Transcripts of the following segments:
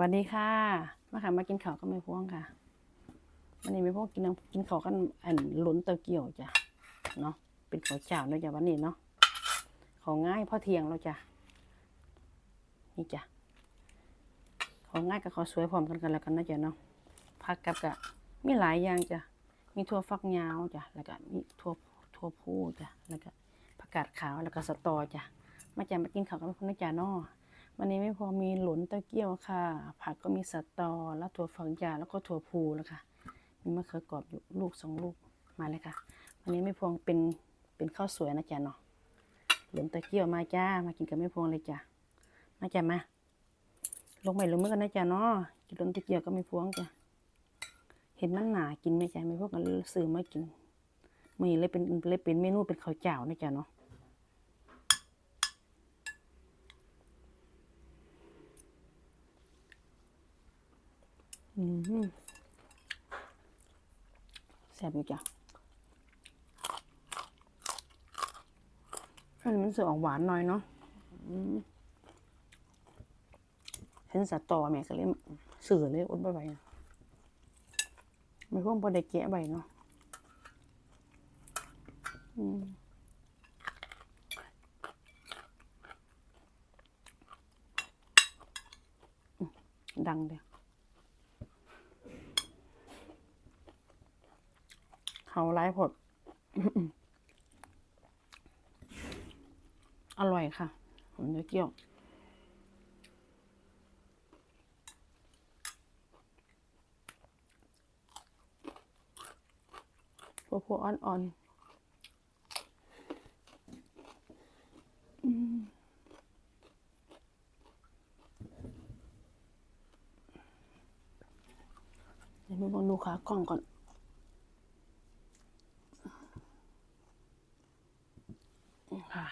วัสดีค่ะ มาค่ะมากินข้าวก็ไม่พ่วงค่ะวันนี้ไม่พ่วงกินกินข้าวกันอันหลุนเตาเกียวจ้ะเนาะเป็นข้าวเจ้าเนาะจ้ะวันนี้เนาะของง่ายพอเทียงแล้วจ้ะนี่จ้ะของง่ายกับข้าวสวยพร้อมกันกันแล้วกันนะจ้ะเนาะผักกับกะมีหลายอย่างจ้ะมีถั่วฟักยาวจ้ะแล้วก็มีถั่วถั่วพูจ้ะแล้วก็ผักกาดขาวแล้วก็สตอจ้ะมาจ้ะมากินข้าวกันไม่พ่วงนะจ้ะเนาะ วันนี้ไม่พอมีหลุนเต้าเกี้ยวค่ะ ผักก็มีสตอแล้วถั่วฝักยาวแล้วก็ถั่วพูแล้วค่ะ มีมะเขือกรอบอยู่ลูกสองลูกมาเลยค่ะ วันนี้ไม่พวงเป็นเป็นข้าวสวยนะจ๊ะเนาะหลุนเต้าเกี้ยวมาจ้ามากินกับไม่พวงเลยจ้ะมาจ้ะมาลงไปลงมือกันนะจ๊ะเนาะกินหลุนเต้าเกี้ยวก็ไม่พวงจ้ะเห็นมันหนากินไหมจ๊ะไม่พวกกันซื้อมากินมีเลยเป็นเลยเป็นเมนูเป็นข้าวเจ้านะจ๊ะเนาะ อืม แซ่บอยู่จ้ะอันนี้มันเสือออกหวานหน่อยเนาะเห็นสตอแม่ก็เลยเสือเลยอดบ่ไหวอะไม่พ่วงพอได้แกะใบเนาะดังเดียว เขาไร้ผดอร่อยค่ะผมเนื้อเกี่ยวพวกพวกอ่อนๆอืมเดี๋ยวมาดูขากล้องก่อน ค่ะ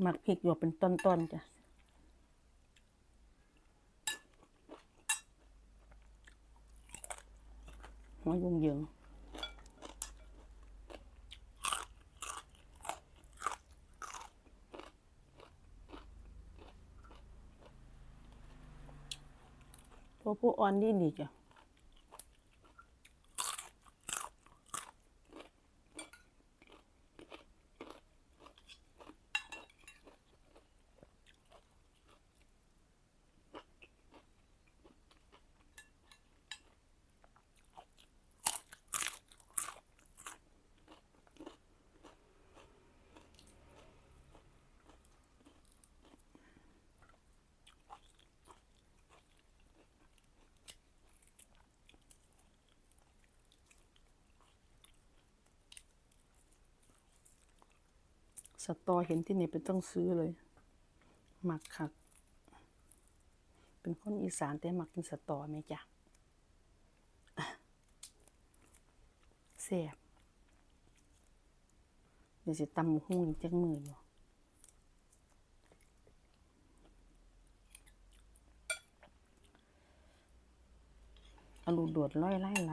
หมักพริกหยวกเป็นต้นๆจ้ะหัวยุ่งเหยิงตัวผู้อ่อนดีดีจ้ะ สตอเห็นที่ไหนเป็นต้องซื้อเลย หมักคัก เป็นคนอีสานแต่หมักกินสตอไหมจ๊ะแซ่บเดี๋ยวสิตำหุ้งจักมืออยู่อาลูกโดดร้อยไล่ไหล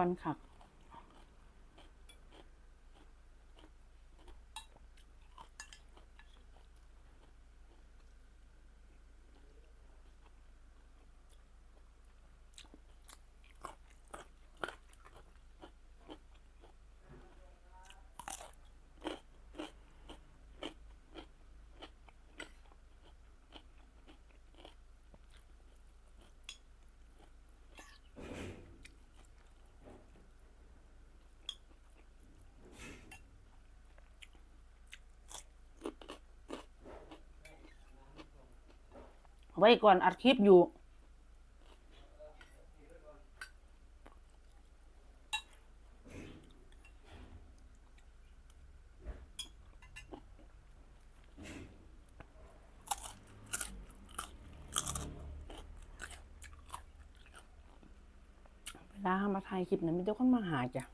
ายอ่อนคัก ไว้ก่อนอัดคลิปอยู่เวลาเรามาถ่ายคลิปนั้นมีแต่คนมาหาจ้ะ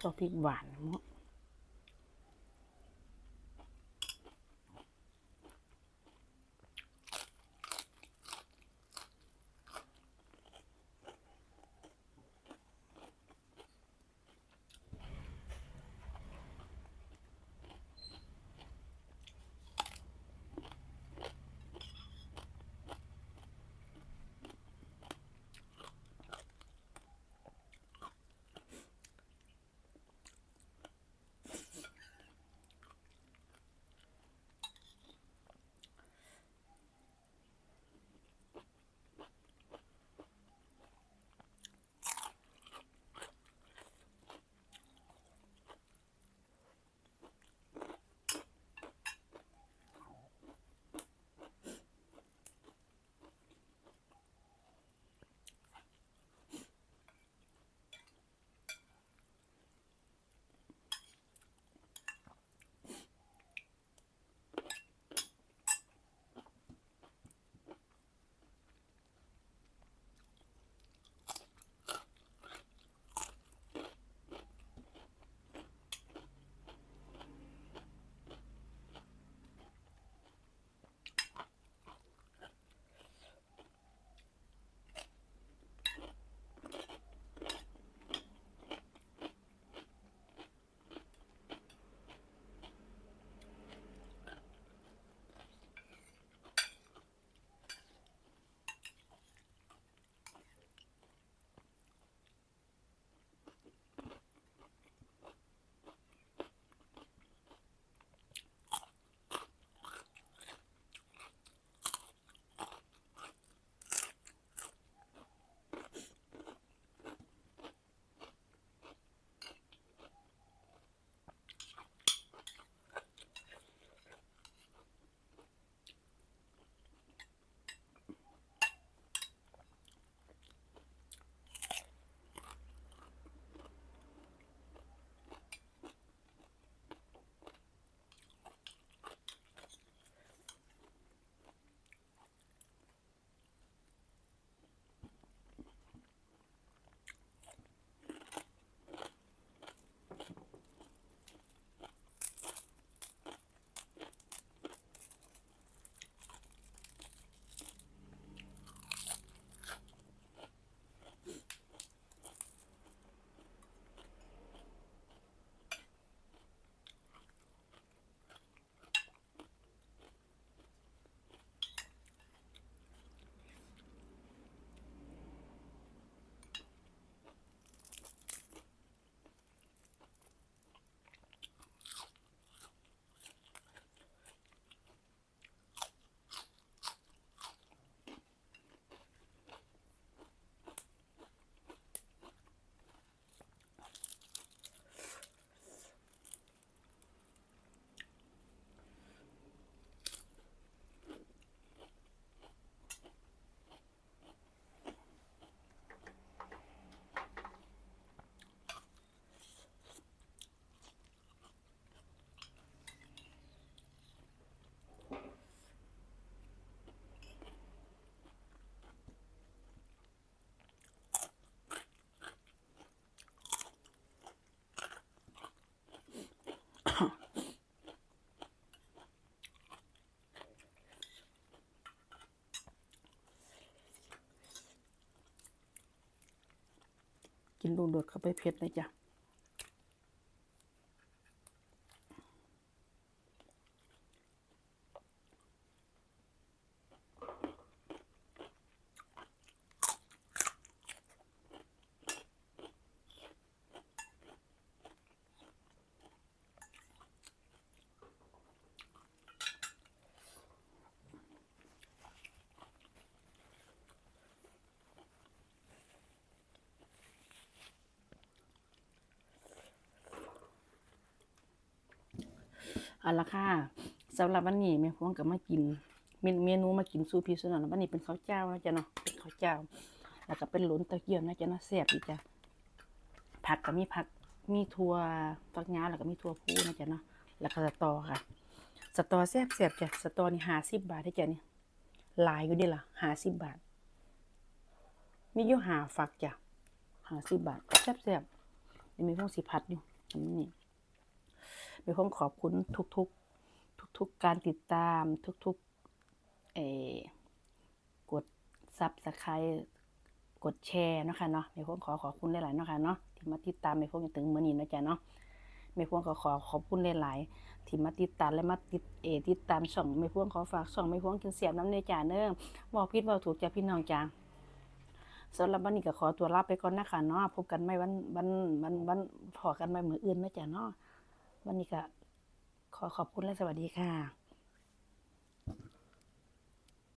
ชอบพริกหวานเนาะ กินลูกโดดเข้าไปเผ็ดนะจ๊ะ เอาละค่ะสำหรับวันนี้แม่พวงก็มากินเมนเมนูมากินซูพีสุนันวันนี้เป็นข้าวเจ้านะจ๊ะเนาะเป็นข้าวเจ้า แล้วก็เป็นหลุนตะเกียบนะจ๊ะเนาะแซ่บดีจ้ะผักก็มีผักมีถั่วฟักยาแล้วก็มีถั่วพูนะจ๊ะเนาะแล้วก็สตอค่ะ สตอแซ่บแซ่บจ้ะสตอนี่ห้าสิบบาทได้จ้ะนี่หลายอยู่ดิล่ะห้าสิบบาทมีอยู่หาฝักจ้ะห้าสิบบาทแซ่บแซ่บๆนี่มีพวกสีพัดอยู่อัน นี้มีความขอบคุณทุกๆ ทุกๆการติดตาม ทุกๆเออกดซับสไครกดแชร์เนาะคะเนาะมีความขอขอบคุณหลายๆเนาะค่ะเนาะที่มาติดตามมีพวกถึงมื้อนี้นะจ๊ะเนาะมีพวกก็ขอขอบคุณหลายๆที่มาติดตามและมาติดเอติดตามช่องมีพวกขอฝากช่องมีพวกกินเสียบน้ำในจ่าเน้อบอกผิดบอกถูกจ้ะพี่น้องจ้าสำหรับวันนี้ก็ขอตัวลาไปก่อนนะคะเนาะพบกันไม่วันวันวันวันพอกันไม่เหมือนอื่นนะจ๊ะเนาะ วันนี้ก็ขอขอบคุณและสวัสดีค่ะ